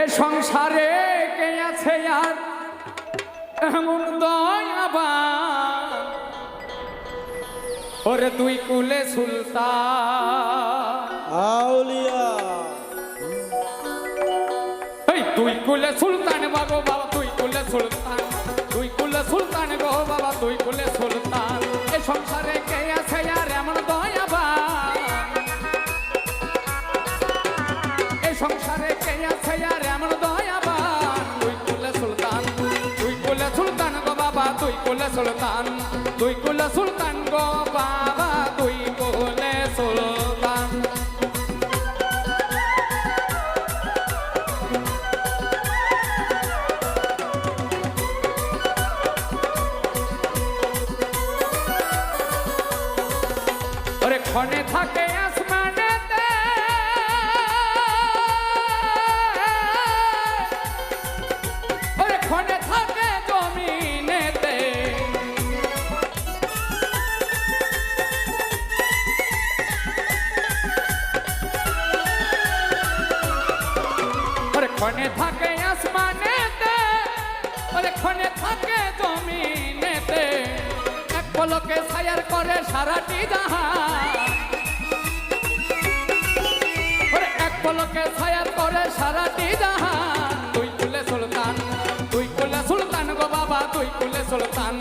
এ সংসারে কে আছে আর? এমন দয়াবান ওরে তুই কুলে সুলতান। আউলিয়া। এই তুই কুলে সুলতান বাবু বাবা তুই কুলে সুলতান। তুই কুলে সুলতান গো বাবা তুই কুলে সুলতান। এ সংসারে সুলতান তুই কুলে সুলতান গো বাবা তুই কুলে সুলতান। ওরে ক্ষণে থাকে ক্ষণে থাকে আসমানেতে, ওরে ক্ষণে থাকে জমিনেতে। এক পলকে ছায়ার করে সারাটি ওরে এক পলকে ছায়ার করে সারাটি জাহান। তুই কুলে সুলতান, তুই কুলে সুলতান গো বাবা, তুই কুলে সুলতান।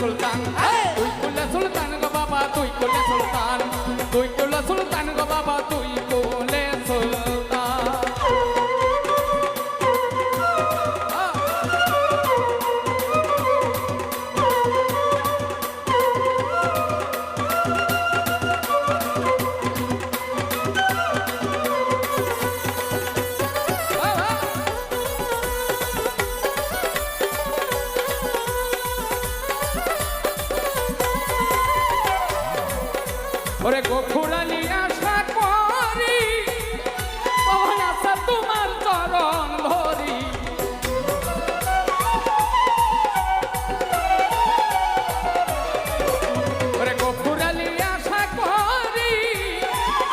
সুলতান। তুই কুল্লা সুলতান গো বাবা, তুই কুল্লা সুলতান। তুই কুল্লা সুলতান গো বাবা, তুই ওরে গোখুড়ালি আশা করি। পবন আশা তোমার চরণ ধরি। ওরে গোখুড়ালি আশা করি।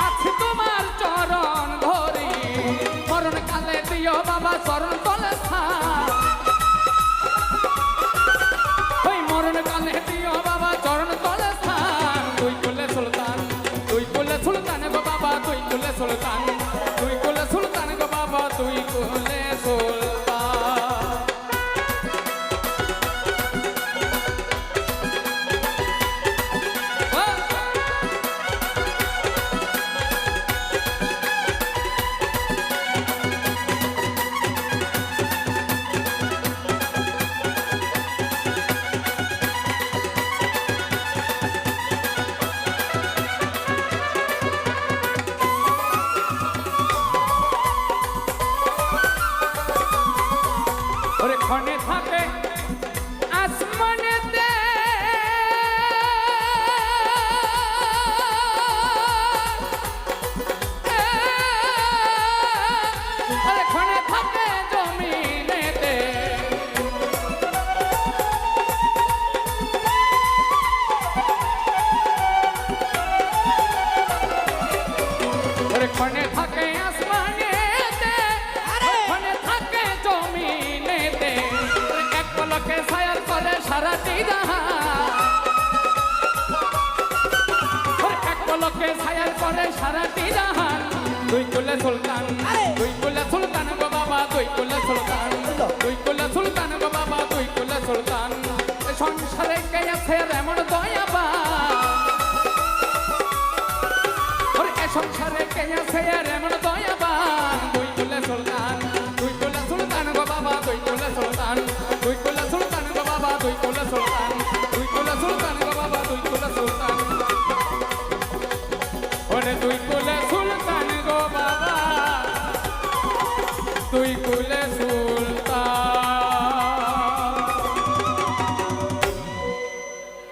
আছে তোমার চরণ ধরি। মরণ কালে দিও বাবা, চরণ তলে স্থান কুলে সুলতান পলকে ছায়ার করে সারা জাহান দুই কুলে সুলতান দুই কুলে সুলতান গো বাবা দুই কুলে সুলতান। দুই কুলে সুলতান গো বাবা দুই কুলে সুলতান। সংসারে কে আছে এমন দয়া?